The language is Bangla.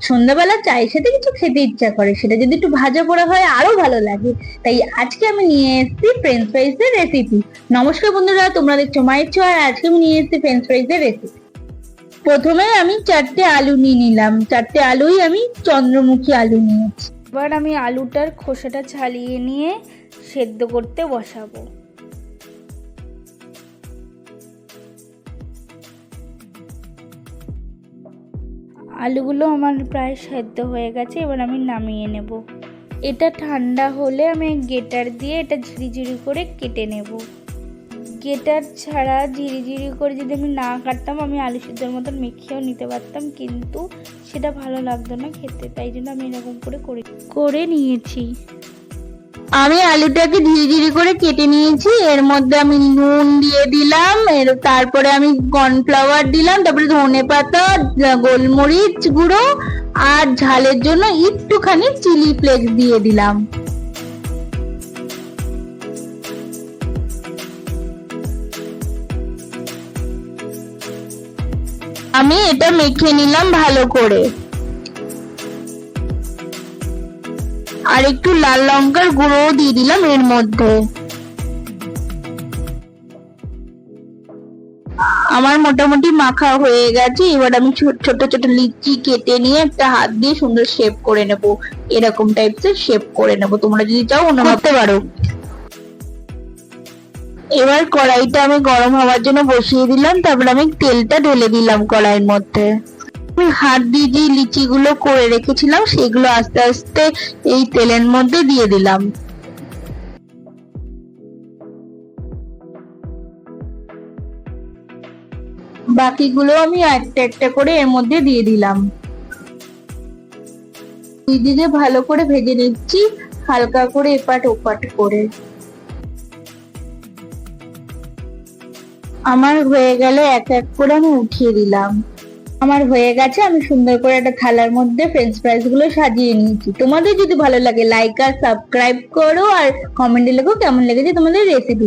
সন্ধ্যাবেলা চায়ের সাথে কিছু খেতে ইচ্ছা করে, সেটা যদি একটু ভাজা পোড়া হয় আরও ভালো লাগে। তাই আজকে আমি নিয়ে এসেছি ফ্রেঞ্চ ফ্রাইজ এর রেসিপি নমস্কার বন্ধুরা, তোমরা দেখছ মায়ের ছোঁয়া, আর আজকে আমি নিয়ে এসেছি ফ্রেঞ্চ ফ্রাইজ এর রেসিপি প্রথমে আমি চারটে আলু নিয়ে নিলাম। চারটে আলুই আমি চন্দ্রমুখী আলু নিয়েছি। এবার আমি আলুটার খোসাটা ছাড়িয়ে নিয়ে সেদ্ধ করতে বসাবো। আলুগুলো আমার প্রায় সেদ্ধ হয়ে গেছে, এবার আমি নামিয়ে নেব। এটা ঠান্ডা হলে আমি গেটার দিয়ে এটা ঝিরিঝিরি করে কেটে নেব। গেটার ছাড়া ঝিরিঝিরি করে যদি আমি না কাটতাম, আমি আলু সিদ্ধর মতন মেখেও নিতে পারতাম, কিন্তু সেটা ভালো লাগতো না খেতে, তাই জন্য আমি এরকম করে করে নিয়েছি। আমি আলুটাকে ধীরে ধীরে করে কেটে নিয়েছি। এর মধ্যে আমি নুন দিয়ে দিলাম, এর তারপরে আমি কর্নফ্লাওয়ার দিলাম, তারপরে ধনে পাতা গোলমরিচ গুঁড়ো আর ঝালের জন্য একটুখানি চিলি ফ্লেক্স দিয়ে দিলাম। আমি এটা মেখে নিলাম ভালো করে। আর একটু লাল লঙ্কার গুঁড়োও দিয়ে দিলাম এর মধ্যে। আমার মোটামুটি মাখা হয়ে গেছে এবার আমি ছোট ছোট লিচি কেটে নিয়ে একটা হাত দিয়ে সুন্দর শেপ করে নেব। এরকম টাইপসের শেপ করে নেব। তোমরা যদি চাও অন্য করতে পারো। এবার কড়াইটা আমি গরম হওয়ার জন্য বসিয়ে দিলাম তারপর আমি তেলটা ঢেলে দিলাম কড়াইয়ের মধ্যে। আমি হাত দিয়ে যে লিচিগুলো করে রেখেছিলাম, সেগুলো আস্তে আস্তে এই তেলের মধ্যে দিয়ে দিলাম। বাকিগুলো আমি একটা একটা করে এর মধ্যে দিয়ে দিলাম। দুই দিকে ভালো করে ভেজে নিচ্ছি, হালকা করে এপাট ওপাট করে। আমার হয়ে গেলে এক এক করে আমি উঠিয়ে দিলাম। আমার হয়ে গেছে, আমি সুন্দর করে একটা থালার মধ্যে ফ্রেঞ্চ ফ্রাইজগুলো সাজিয়ে নিয়েছি। তোমাদের যদি ভালো লাগে লাইক আর সাবস্ক্রাইব করো, আর কমেন্টে লেখো কেমন লেগেছে তোমাদের রেসিপি